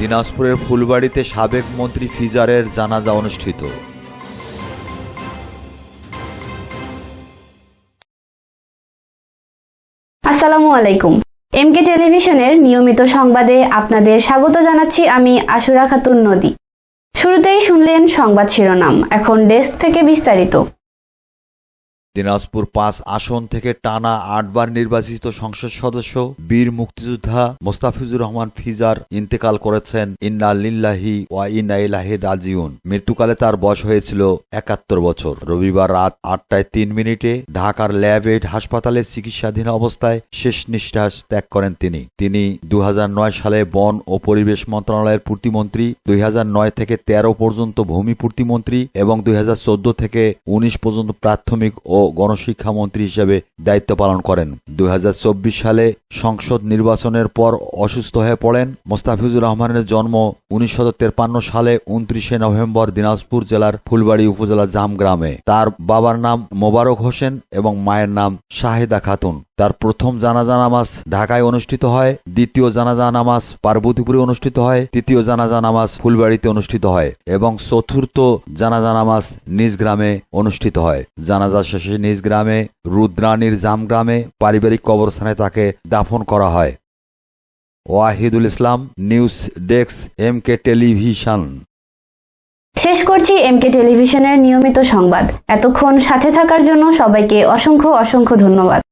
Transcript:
দিনাজপুরের ফুলবাড়িতে সাবেক মন্ত্রী ফিজারের জানাজা অনুষ্ঠিত। আসসালামু আলাইকুম। এমকে টেলিভিশনের নিয়মিত সংবাদে আপনাদের স্বাগত জানাচ্ছি আমি আশুরা খাতুন নদী। শুরুতেই শুনলেন সংবাদ শিরোনাম, এখন ডেস্ক থেকে বিস্তারিত। দিনাজপুর পাঁচ আসন থেকে টানা আটবার নির্বাচিত সংসদ সদস্য, বীর মুক্তিযোদ্ধা মোস্তাফিজুর রহমান ফিজার ইন্তেকাল করেছেন ইন্না লিল্লাহি ওয়া ইন্না ইলাহি রাজিউন। মৃত্যুকালে তার বয়স হয়েছিল একাত্তর বছর। রবিবার রাত আটটায় তিন মিনিটে ঢাকার ল্যাব এইড হাসপাতালে চিকিৎসাধীন অবস্থায় শেষ নিঃশ্বাস ত্যাগ করেন তিনি। তিনি দুই হাজার নয় সালে বন ও পরিবেশ মন্ত্রণালয়ের প্রতিমন্ত্রী দুই হাজার নয় থেকে ১৩ পর্যন্ত ভূমি প্রতিমন্ত্রী এবং দুই হাজার চোদ্দ থেকে উনিশ পর্যন্ত প্রাথমিক ও গণশিক্ষা মন্ত্রী হিসেবে দায়িত্ব পালন করেন। দুই হাজার চব্বিশ সালে সংসদ নির্বাচনের পর অসুস্থ হয়ে পড়েন মোস্তাফিজুর রহমানের জন্ম উনিশশো সালে উনত্রিশে নভেম্বর দিনাজপুর জেলার ফুলবাড়ি উপজেলা জাম গ্রামে। তার বাবার নাম মোবারক হোসেন এবং মায়ের নাম শাহেদা খাতুন। তার প্রথম জানাজা নামাজ ঢাকায় অনুষ্ঠিত হয়, দ্বিতীয় জানাজা নামাজ পার্বতীপুরে অনুষ্ঠিত হয়, তৃতীয় জানাজা নামাজ ফুলবাড়িতে অনুষ্ঠিত হয় এবং চতুর্থ জানাজা নামাজ নিজ গ্রামে অনুষ্ঠিত হয়। জানাজা শেষে নিজ গ্রামে রুদ্রানীর জাম গ্রামে পারিবারিক কবরস্থানে তাকে দাফন করা হয়। Wahidul Islam, news desk, M K television. শেষ করছি এমকে টেলিভিশনের নিয়মিত সংবাদ। এতক্ষণ সাথে থাকার জন্য সবাইকে অসংখ্য অসংখ্য ধন্যবাদ।